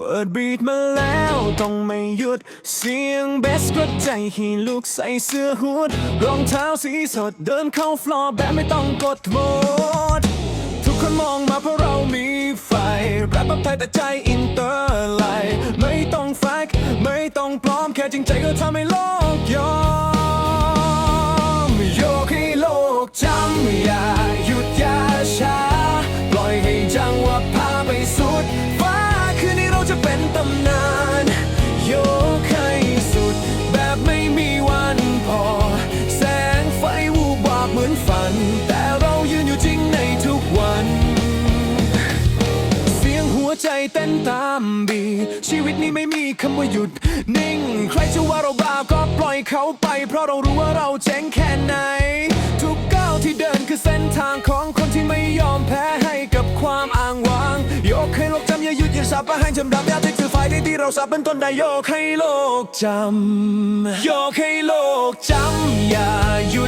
เปิดบีทมาแล้วต้องไม่หยุด เสียงเบสกระใจให้ลูกใส่เสื้อฮูดรองเท้าสีสดเดินเข้าฟลอร์แบบไม่ต้องกดโหมดทุกคนมองมาเพราะเรามีไฟแรปแบบไทยแต่ใจอินเตอร์ไลน์ไม่ต้องแฟกไม่ต้องปลอมแค่จริงใจก็ทำให้โลกยอม ฝัน แต่เรายืนอยู่จริงในทุกวัน เสียงหัวใจเต้นตามบีชีวิตนี้ไม่มีคำว่าหยุด นิ่ง ใครจะว่าเราบ้าก็ปล่อยเขาไป เพราะเรารู้ว่าเราเจ๋งแค่ไหน ทุกก้าวที่เดินคือเส้นทางของคนที่ไม่ยอมแพ้ให้กับความอ้างว้างโยกให้โลกจำอย่าหยุดอย่าสับให้จำรับอย่าทิ้งคือไฟที่ที่เราสับเป็นต้นได้โยกให้โลกจำโยกให้โลกจำอย่าหยุด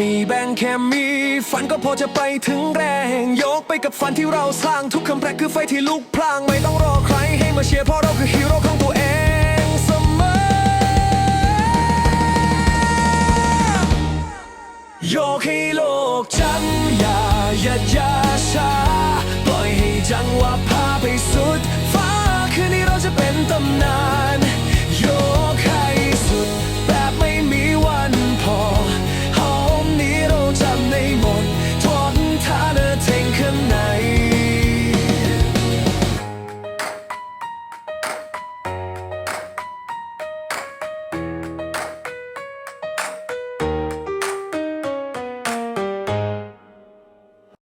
มีแบ่งแค่มี ฝันก็พอจะไปถึงแรงยกไปกับฝันที่เราสร้างทุกคำแปลคือไฟที่ลุกพลางไม่ต้องรอใครให้มาเชียร์เพราะเราคือฮีโร่ของตัวเองเสมอยกให้โลกจำอย่าอย่าชา